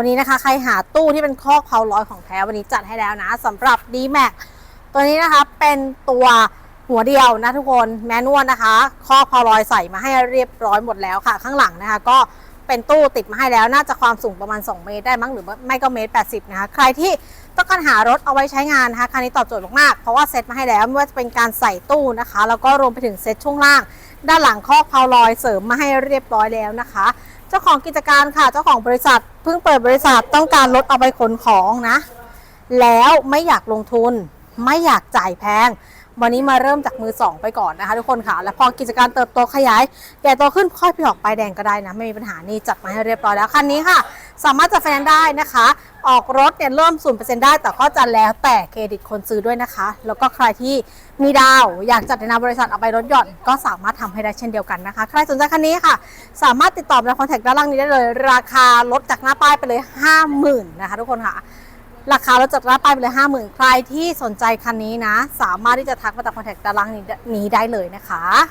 วันนี้นะคะ ใครหาตู้ที่เป็นคอกเพาร้อยของแท้วันนี้จัดให้แล้วนะสำหรับ d m a x ตัวนี้นะคะเป็นตัวหัวเดียวนะทุกคนแมนนวลนะคะ คอกเพาร้อยใส่มาให้เรียบร้อยหมดแล้วค่ะ ข้างหลังนะคะ ก็เป็นตู้ติดมาให้แล้วน่าจะความสูงประมาณ 2 เมตรได้มั้งหรือไม่ก็เมตร 80 นะคะ ใครที่ต้องการหารถเอาไว้ใช้งานนะคะคันนี้ตอบโจทย์มากๆ เพราะว่าเซ็ตมาให้แล้วไม่ว่าจะเป็นการใส่ตู้นะคะ แล้วก็รวมไปถึงเซ็ตช่วงล่าง ด้านหลังคอกเพาลอยเสริมมาให้เรียบร้อยแล้วนะคะ เจ้าของกิจการค่ะ เจ้าของบริษัทเพิ่งเปิดบริษัทต้องการรถเอาไปขนของนะ แล้วไม่อยากลงทุน ไม่อยากจ่ายแพง วันนี้มาเริ่มจากมือสองไปก่อนนะคะทุกคนค่ะ แล้วพอกิจการเติบโตขยายแก่โตขึ้นค่อยไปออกป้ายแดงก็ได้นะ ไม่มีปัญหานี่จัดมาให้เรียบร้อยแล้วคันนี้ค่ะ สามารถจัดไฟแนนซ์ได้นะคะ ออกรถเนี่ยเริ่มศูนเปอร์เซ็นต์ได้ แต่ก็จะแล้วแต่เครดิตคนซื้อด้วยนะคะ แล้วก็ใครที่มีดาวอยากจัดในนามบริษัทเอาไปลดหย่อนก็สามารถทำให้ได้เช่นเดียวกันนะคะ ใครสนใจคันนี้ค่ะ สามารถติดต่อในคอนแทคด้านล่างนี้ได้เลย ราคาลดจากหน้าป้ายไปเลย 50,000นะคะทุกคนค่ะราคาลดจากหน้าป้ายไปเลย50,000ใครที่สนใจคันนี้นะ สามารถที่จะทักมาจากคอนแทคด้านล่างนี้ได้เลยนะคะ